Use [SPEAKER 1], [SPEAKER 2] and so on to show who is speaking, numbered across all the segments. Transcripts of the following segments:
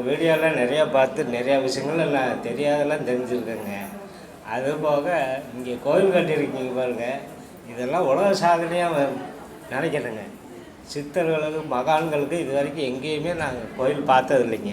[SPEAKER 1] உங்கள் வீடியோலாம் நிறையா பார்த்து நிறையா விஷயங்கள் நான் தெரியாதெல்லாம் தெரிஞ்சுருக்கேங்க. அது போக இங்கே கோயில் கட்டியிருக்கீங்க பாருங்கள் இதெல்லாம் உலக சாதனையாக நினைக்கிறேங்க சித்தர்களுக்கு மகான்களுக்கு இது வரைக்கும் எங்கேயுமே நாங்கள் கோயில் பார்த்தது இல்லைங்க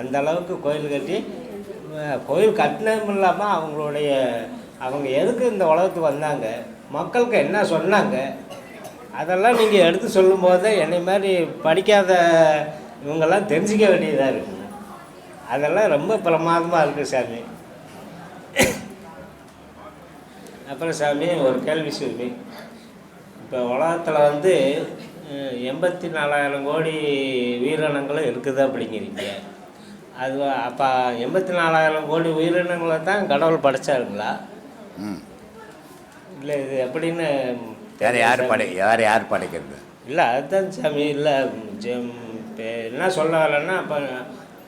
[SPEAKER 1] அந்த அளவுக்கு கோயில் கட்டி கோயில் கட்டினதும் இல்லாமல் அவங்களுடைய அவங்க எதுக்கு இந்த உலகத்துக்கு வந்தாங்க? மக்களுக்கு என்ன சொன்னாங்க? அதெல்லாம் நீங்கள் எடுத்து சொல்லும்போது என்னை மாதிரி படிக்காத இவங்கெல்லாம் தெரிஞ்சிக்க வேண்டியதாக இருக்குங்க. அதெல்லாம் ரொம்ப பிரமாதமாக இருக்குது சாமி. அப்புறம் சாமி ஒரு கேள்வி சாமி. இப்போ உலகத்தில் வந்து எண்பத்தி நாலாயிரம் கோடி உயிரினங்களும் இருக்குது அப்படிங்கிறீங்க. அது அப்போ எண்பத்தி நாலாயிரம் கோடி உயிரினங்களை தான் கடவுள் படைச்சாருங்களா? இல்லை இது எப்படின்னு
[SPEAKER 2] வேறு யார் படை யார் யார் படைக்கிறது?
[SPEAKER 1] இல்லை அதுதான் சாமி இல்லை ஜெம் இப்போ என்ன சொல்ல வரேன்னா இப்போ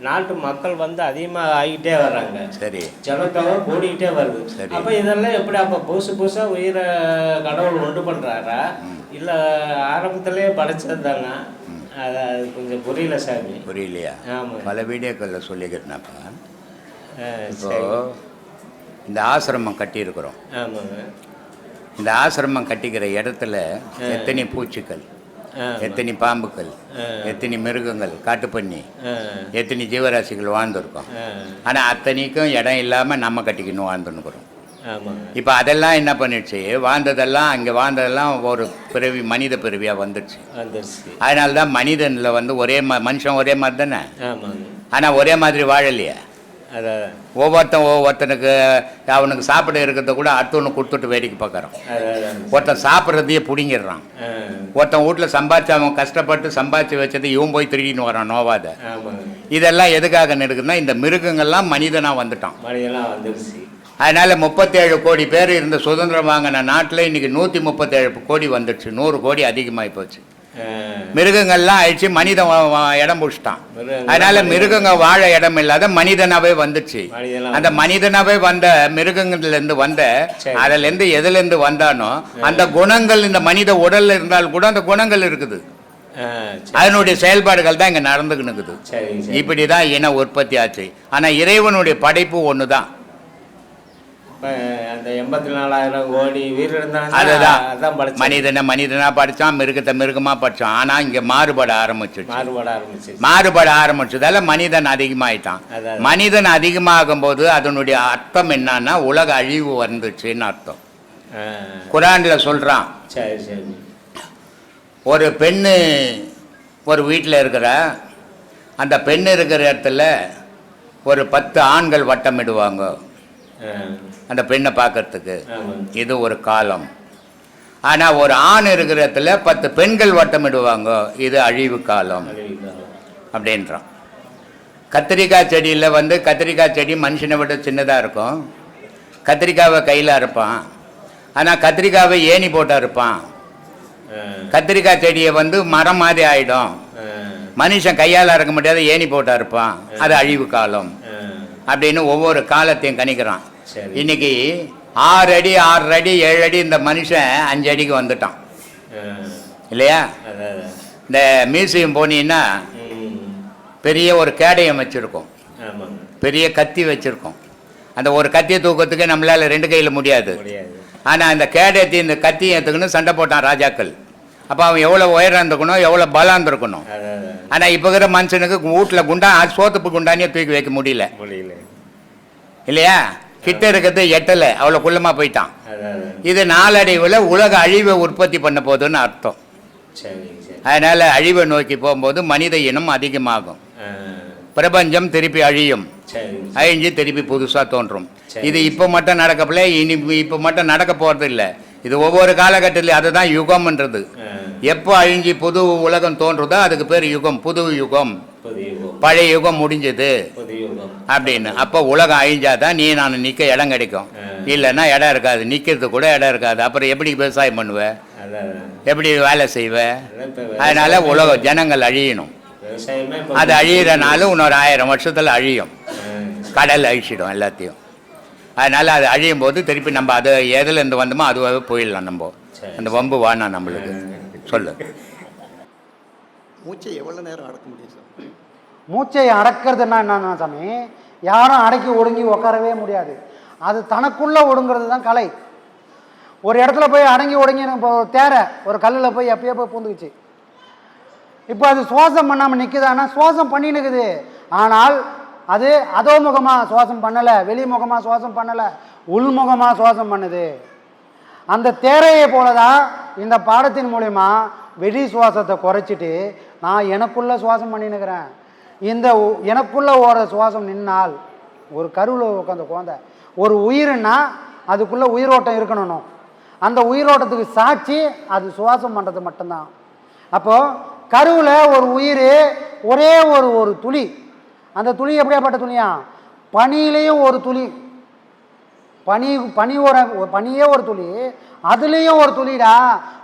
[SPEAKER 1] நாட்டு மக்கள் வந்து அதிகமாக ஆகிட்டே வர்றாங்க.
[SPEAKER 2] சரி.
[SPEAKER 1] ஜனத்தொகை கூடிக்கிட்டே வருது.
[SPEAKER 2] சரி.
[SPEAKER 1] அப்போ இதெல்லாம் எப்படி அப்போ புதுசு புதுசாக உயிரை கடவுள் உண்டு பண்ணுறாரா இல்லை ஆரம்பத்திலே படைச்சது தானா? அது கொஞ்சம் புரியல சாமி.
[SPEAKER 2] புரியலையா?
[SPEAKER 1] ஆமாம்
[SPEAKER 2] பல வீடியோக்களில் சொல்லிக்கிறேனாப்பா.
[SPEAKER 1] ஆ,
[SPEAKER 2] இப்போ இந்த ஆசிரமம் கட்டியிருக்கிறோம்.
[SPEAKER 1] ஆமாங்க.
[SPEAKER 2] இந்த ஆசிரமம் கட்டிக்கிற இடத்துல எத்தனை பூச்சிகள்?
[SPEAKER 1] ஆ
[SPEAKER 2] எத்தனை பாம்புகள் எத்தனை மிருகங்கள் காட்டுப்பன்னி
[SPEAKER 1] ஆ.
[SPEAKER 2] எத்தனை ஜீவராசிகள் வாழ்ந்துருக்கோம். ஆனால் அத்தனைக்கும் இடம் இல்லாமல் நம்ம கட்டிக்கணும் வாழ்ந்துன்னுக்குறோம். இப்போ அதெல்லாம் என்ன பண்ணிடுச்சு? வாழ்ந்ததெல்லாம் அங்கே வாழ்ந்ததெல்லாம் ஒரு பிறவி மனித பிறவியாக வந்துடுச்சு. அதனால தான் மனிதனில் வந்து ஒரே மனுஷன் ஒரே மாதிரி தானே? ஆனால் ஒரே மாதிரி வாழலையே?
[SPEAKER 1] அதான்
[SPEAKER 2] ஒவ்வொருத்தன் ஒவ்வொருத்தனுக்கு அவனுக்கு சாப்பிட இருக்கிறத கூட அடுத்தவனு கொடுத்துட்டு வேடிக்கை பார்க்குறான். ஒருத்தன் சாப்பிட்றதையே பிடிங்கிடுறான். ஒருத்தன் வீட்டில் சம்பாதிச்சு அவன் கஷ்டப்பட்டு சம்பாதிச்சு வச்சதை இவன் போய் திருடின்னு வரான் நோவாத. இதெல்லாம் எதுக்காக நடக்குதுன்னா இந்த மிருகங்கள்லாம் மனிதனாக வந்துட்டான். அதனால முப்பத்தேழு கோடி பேர் இருந்த சுதந்திரம் வாங்கின நாட்டில் இன்னைக்கு நூற்றி முப்பத்தேழு கோடி வந்துடுச்சு நூறு கோடி அதிகமாகி போச்சு. மிருகங்கள்லாம் ஆயிடுச்சு மனிதன் இடம் பிடிச்சிட்டான். அதனால மிருகங்க வாழ இடம் இல்லாத மனிதனாவே வந்துச்சு. அந்த மனிதனாவே வந்த மிருகங்கள்ல இருந்து வந்த. அதுல இருந்து எதுல இருந்து வந்தானோ அந்த குணங்கள் இந்த மனித உடல்ல இருந்தால் கூட அந்த குணங்கள் இருக்குது. அதனுடைய செயல்பாடுகள் தான் இங்க நடந்துக்கிட்டு இருக்குது இப்படிதான் இன உற்பத்தி ஆச்சு. ஆனா இறைவனுடைய படைப்பு ஒண்ணுதான்.
[SPEAKER 1] அந்த எண்பத்தி நாலாயிரம் கோடி
[SPEAKER 2] அதுதான். மனிதனை மனிதனா படிச்சான் மிருகத்தை மிருகமா படிச்சான். ஆனா இங்க மாறுபட ஆரம்பிச்சிருச்சு.
[SPEAKER 1] மாறுபட ஆரம்பிச்சிருச்சு.
[SPEAKER 2] மாறுபட ஆரம்பிச்சதால மனிதன் அதிகமாயிட்டான். மனிதன் அதிகமாகும் போது அதனுடைய அர்த்தம் என்னன்னா உலக அழிவு வந்துச்சுன்னு அர்த்தம். குரான்ல சொல்றான்.
[SPEAKER 1] சரி சரி.
[SPEAKER 2] ஒரு பெண்ணு ஒரு வீட்டில் இருக்கிற அந்த பெண் இருக்கிற இடத்துல ஒரு பத்து ஆண்கள் வட்டமிடுவாங்க. அந்த பெண்ணை பார்க்கறதுக்கு. இது ஒரு காலம். ஆனால் ஒரு ஆண் இருக்கிற இடத்துல பத்து பெண்கள் வட்டமிடுவாங்க இது அழிவு காலம். அப்படின்றான். கத்திரிக்காய் செடியில் வந்து கத்திரிக்காய் செடி மனுஷனை விட சின்னதாக இருக்கும். கத்திரிக்காவை கையில் அறுப்பான். ஆனால் கத்திரிக்காவை ஏணி போட்டு அறுப்பான்.
[SPEAKER 1] ஆ,
[SPEAKER 2] கத்திரிக்காய் செடியை வந்து மரம் மாதிரி ஆயிடும்.
[SPEAKER 1] ஆ,
[SPEAKER 2] மனுஷன் கையால் அறுக்க முடியாத ஏணி போட்டு அறுப்பான். அது அழிவு காலம். அப்படின்னு ஒவ்வொரு காலத்தையும் கணிக்கிறான். இன்னைக்கு ஆறு அடி ஆறு அடி ஏழு அடி இந்த மனுஷன் அஞ்சு அடிக்கு வந்துட்டான். இல்லையா. இந்த மியூசியம் போனீங்கன்னா பெரிய ஒரு கேடயம் வச்சுருக்கோம். பெரிய கத்தி வச்சுருக்கோம். அந்த ஒரு கத்தியை தூக்கத்துக்கு நம்மளால் ரெண்டு கையில் முடியாது. ஆனால் அந்த கேடயத்தை இந்த கத்தியை எடுத்துக்கணும் சண்டை போட்டான் ராஜாக்கள். அப்போ அவன் எவ்வளோ உயரம் இருந்திருக்கணும் எவ்வளோ பலம் இருந்திருக்கணும். ஆனால் இப்போ இருக்கிற மனுஷனுக்கு வீட்டில் குண்டா சோத்துப்பு குண்டானியே தூக்கி வைக்க முடியல.
[SPEAKER 1] முடியல.
[SPEAKER 2] இல்லையா? கிட்ட இருக்கிறது எட்டலை. அவ்வளோ குள்ளமாக போயிட்டான். இது நாளடைவில் உலக அழிவை உற்பத்தி பண்ண போகுதுன்னு அர்த்தம். அதனால் அழிவை நோக்கி போகும்போது மனித இனம் அதிகமாகும். பிரபஞ்சம் திருப்பி அழியும். அழிஞ்சு திருப்பி புதுசாக தோன்றும். இது இப்போ மட்டும் நடக்கப்பல இனி இப்போ மட்டும் நடக்க போகிறது இல்லை இது ஒவ்வொரு காலகட்டத்திலையும் அதுதான் யுகம்ன்றது. எப்போ அழிஞ்சி புது உலகம் தோன்றுதோ அதுக்கு பேர் யுகம் புது யுகம். பழைய யுகம் முடிஞ்சது. அப்படின்னு. அப்போ உலகம் அழிஞ்சாதான் நீ நான் நிற்க இடம் கிடைக்கும். இல்லைன்னா இடம் இருக்காது. நிற்கிறது கூட இடம் இருக்காது. அப்புறம் எப்படி விவசாயம் பண்ணுவ? எப்படி வேலை செய்வ? அதனால உலக ஜனங்கள் அழியணும். அது அழியிறனால இன்னொரு ஆயிரம் வருஷத்தில் அழியும். கடல் அழிச்சிடும் எல்லாத்தையும். அதனால் அது அழியும் போது திருப்பி நம்ம அது எதுலேருந்து வந்தோமோ அதுவாகவே போயிடலாம் நம்ம. அந்த வம்பு வானா நம்மளுக்கு. சொல்லு.
[SPEAKER 3] மூச்சை எவ்வளோ நேரம் அடக்க முடியும் சார்?
[SPEAKER 4] மூச்சை அடக்கிறதுனா என்னன்னா சாமி யாரும் அடக்கி ஒடுங்கி உட்காரவே முடியாது. அது தனக்குள்ளே ஒடுங்கிறது தான் கலை. ஒரு இடத்துல போய் அடங்கி ஒடுங்கி இப்போ தேரை ஒரு கல்லில் போய் எப்பயோ போய் பூந்துக்குச்சு. இப்போ அது சுவாசம் பண்ணாமல் நிற்குதானா சுவாசம் பண்ணினுக்குது ஆனால் அது அதோமுகமாக சுவாசம் பண்ணலை வெளிமுகமாக சுவாசம் பண்ணலை உள்முகமாக சுவாசம் பண்ணுது. அந்த தேரையை போல தான் இந்த பாடத்தின் மூலிமா வெளி சுவாசத்தை குறைச்சிட்டு நான் எனக்குள்ளே சுவாசம் பண்ணினுக்கிறேன். இந்த எனக்குள்ளே ஓர சுவாசம் நின்னால் ஒரு கருவில் உட்காந்த குழந்தை ஒரு உயிர்னா அதுக்குள்ளே உயிரோட்டம் இருக்கணும் அந்த உயிரோட்டத்துக்கு சாட்சி அது சுவாசம் பண்ணுறது மட்டும்தான். அப்போது கருவில் ஒரு உயிர் ஒரே ஒரு ஒரு துளி. அந்த துளி எப்படியாப்பட்ட துளியா? பனியிலையும் ஒரு துளி. பனி பனி ஒரு பனியே ஒரு துளி. அதுலேயும் ஒரு துளிடா.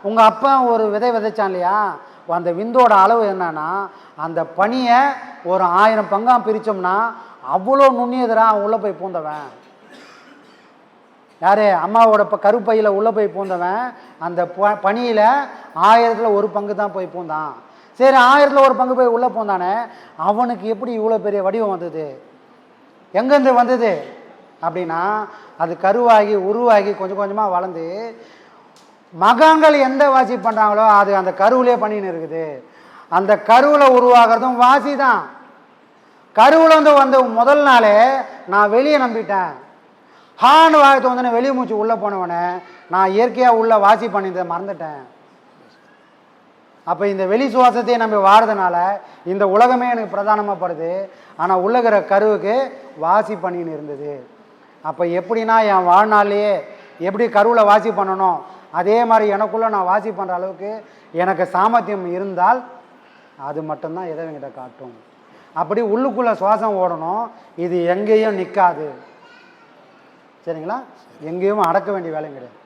[SPEAKER 4] உங்கள் அப்பா ஒரு விதை விதைச்சான் இல்லையா? அந்த விந்தோட அளவு என்னன்னா அந்த பனியை ஒரு ஆயிரம் பங்காக பிரித்தோம்னா அவ்வளோ நுண்ணியதுடா உள்ளே போய் பூந்தவன். யார்? அம்மாவோட இப்போ கருப்பையில் உள்ளே போய் பூந்தவன். அந்த ப பனியில் ஆயிரத்தில் ஒரு பங்கு தான் போய் பூந்தான். சரி ஆயிரத்தில் ஒரு பங்கு போய் உள்ளே பூந்தானே அவனுக்கு எப்படி இவ்வளோ பெரிய வடிவம் வந்தது? எங்கேருந்து வந்தது? அப்படின்னா அது கருவாகி உருவாகி கொஞ்சம் கொஞ்சமாக வளர்ந்து மகான்கள் எந்த வாசி பண்ணுறாங்களோ அது அந்த கருவிலே பண்ணின்னு இருக்குது. அந்த கருவில் உருவாகிறதும் வாசி தான். கருவில் வந்து வந்த முதல் நாளே நான் வெளியே நம்பிட்டேன். ஹான்னு வாயத்தை வந்து வெளியே மூச்சு உள்ளே போனவனே நான் இயற்கையாக உள்ளே வாசி பண்ணியதை மறந்துட்டேன். அப்போ இந்த வெளி சுவாசத்தையே நம்ம வாடுறதுனால இந்த உலகமே எனக்கு பிரதானமாகப்படுது ஆனால் உள்ளகிற கருவுக்கு வாசி பண்ணின்னு இருந்தது. அப்போ எப்படின்னா என் வாழ்நாள்லையே எப்படி கருவில் வாசி பண்ணணும்? அதே மாதிரி எனக்குள்ளே நான் வாசி பண்ணுற அளவுக்கு எனக்கு சாமர்த்தியம் இருந்தால் அது மட்டும்தான் இறைவன்கிட்ட காட்டும். அப்படி உள்ளுக்குள்ளே சுவாசம் ஓடணும் இது எங்கேயும் நிற்காது சரிங்களா? எங்கேயும் அடக்க வேண்டிய வேலையும் கிடையாது.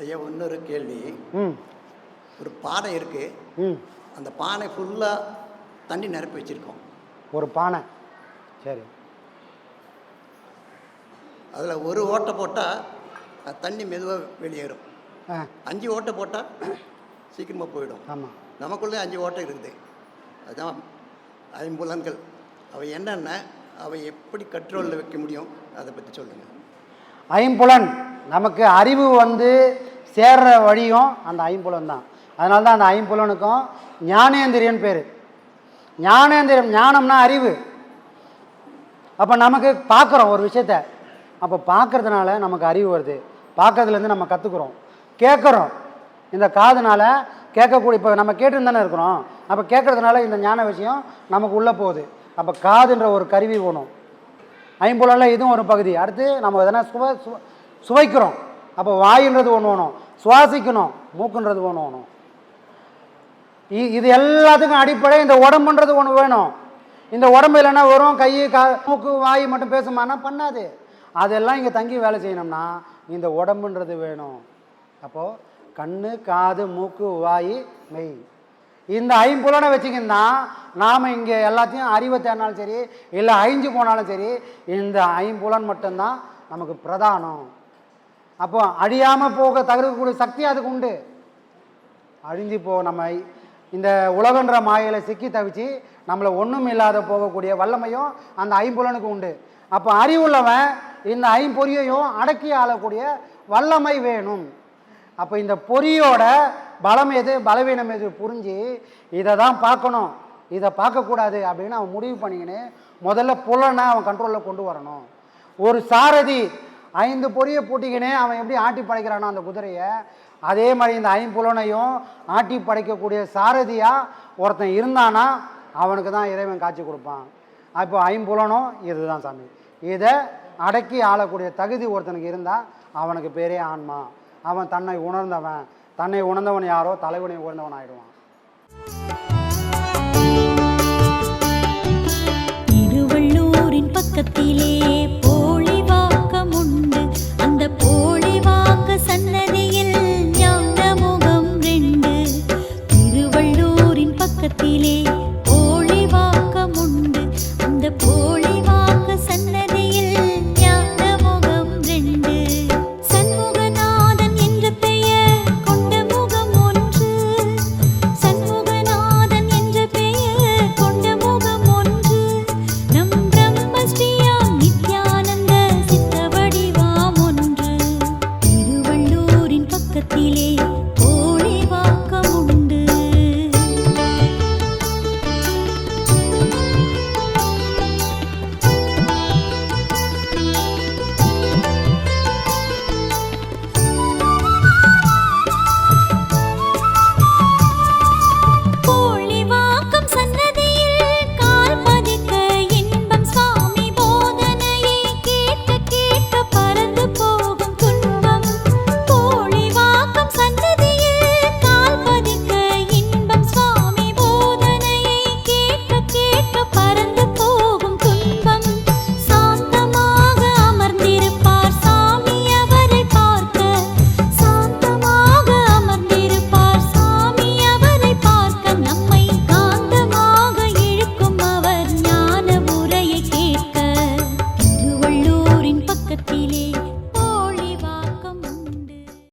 [SPEAKER 3] ஐயா இன்னொரு கேள்வி.
[SPEAKER 4] ம்.
[SPEAKER 3] ஒரு பானை இருக்குது
[SPEAKER 4] ம்.
[SPEAKER 3] அந்த பானை ஃபுல்லாக தண்ணி நிரப்பி வச்சுருக்கோம்.
[SPEAKER 4] ஒரு பானை. சரி.
[SPEAKER 3] அதில் ஒரு ஓட்டை போட்டால் தண்ணி மெதுவாக வெளியேறும். அஞ்சு ஓட்டை போட்டால் சீக்கிரமாக போயிடும்.
[SPEAKER 4] ஆமாம்
[SPEAKER 3] நமக்குள்ளே அஞ்சு ஓட்டை இருக்குது. அதுதான் ஐம்புலன்கள் அவை என்னென்ன அவை எப்படி கண்ட்ரோலில் வைக்க முடியும் அதை பற்றி சொல்லுங்கள்
[SPEAKER 4] ஐம்புலன். நமக்கு அறிவு வந்து சேர்ற வழியும் அந்த ஐம்புலன் தான். அதனால தான் அந்த ஐம்புலனுக்கும் ஞானேந்திரியன் பேர். ஞானேந்திரியம் ஞானம்னா அறிவு. அப்போ நமக்கு பார்க்குறோம் ஒரு விஷயத்த. அப்போ பார்க்கறதுனால நமக்கு அறிவு வருது. பார்க்கறதுலேருந்து நம்ம கற்றுக்குறோம் கேட்குறோம் இந்த காதுனால கேட்கக்கூடிய இப்போ நம்ம கேட்டுன்னு தானே இருக்கிறோம். அப்போ கேட்கறதுனால இந்த ஞான விஷயம் நமக்கு உள்ளே போகுது. அப்போ காதுன்ற ஒரு கருவி வேணும். ஐம்பொழில் இதுவும் ஒரு பகுதி. அடுத்து நம்ம எதனா சுவ சுவ- சுவைக்கிறோம். அப்போ வாயுன்றது ஒன்று வேணும். சுவாசிக்கணும். மூக்குன்றது ஒன்று வேணும். இ- இது எல்லாத்துக்கும் அடிப்படை இந்த உடம்புன்றது ஒன்று வேணும். இந்த உடம்பு இல்லைன்னா வரும் கை கா மூக்கு வாய் மட்டும் பேசுமானா பண்ணாது. அதெல்லாம் இங்கே தங்கி வேலை செய்யணும்னா இந்த உடம்புன்றது வேணும். அப்போது கண்ணு காது மூக்கு வாய் மெய். இந்த ஐம்புலனை வச்சுக்கின்னா நாம் இங்கே எல்லாத்தையும் அறிவை தேடினாலும் சரி இல்லை அழிஞ்சு போனாலும் சரி இந்த ஐம்புலன் மட்டும்தான் நமக்கு பிரதானம். அப்போ அழியாமல் போக தகர்க்கக்கூடிய சக்தி அதுக்கு உண்டு. அழிஞ்சு போ நம்ம இந்த உலகன்ற மாயையில் சிக்கி தவிச்சு நம்மளை ஒன்றும் இல்லாத போகக்கூடிய வல்லமையும் அந்த ஐம்புலனுக்கு உண்டு. அப்போ அறிவுள்ளவன் இந்த ஐம்பொறியையும் அடக்கி ஆளக்கூடிய வல்லமை வேணும். அப்போ இந்த பொறியோட பலம் எது பலவீனம் எது புரிஞ்சு இதை தான் பார்க்கணும். இதை பார்க்கக்கூடாது அப்படின்னு அவன் முடிவு பண்ணிக்கின்னு முதல்ல புலனை அவன் கண்ட்ரோலில் கொண்டு வரணும். ஒரு சாரதி ஐந்து பொறியை பூட்டிக்கினே அவன் எப்படி ஆட்டி படைக்கிறானோ அந்த குதிரையை அதே மாதிரி இந்த ஐம்புலனையும் ஆட்டி படைக்கக்கூடிய சாரதியாக ஒருத்தன் இருந்தானா அவனுக்கு தான் இறைவன் காட்சி கொடுப்பான். அப்போ ஐம்புலனும் இதுதான் சாமி. இதை அடக்கி ஆளக்கூடிய தகுதி ஒருத்தனுக்கு இருந்தால் அவனுக்கு பேரே ஆன்மா. அவன் தன்னை உணர்ந்தவன். தன்னை உணர்ந்தவன் யாரோ? தலைவனை உணர்ந்தவன் ஆயிடுவான்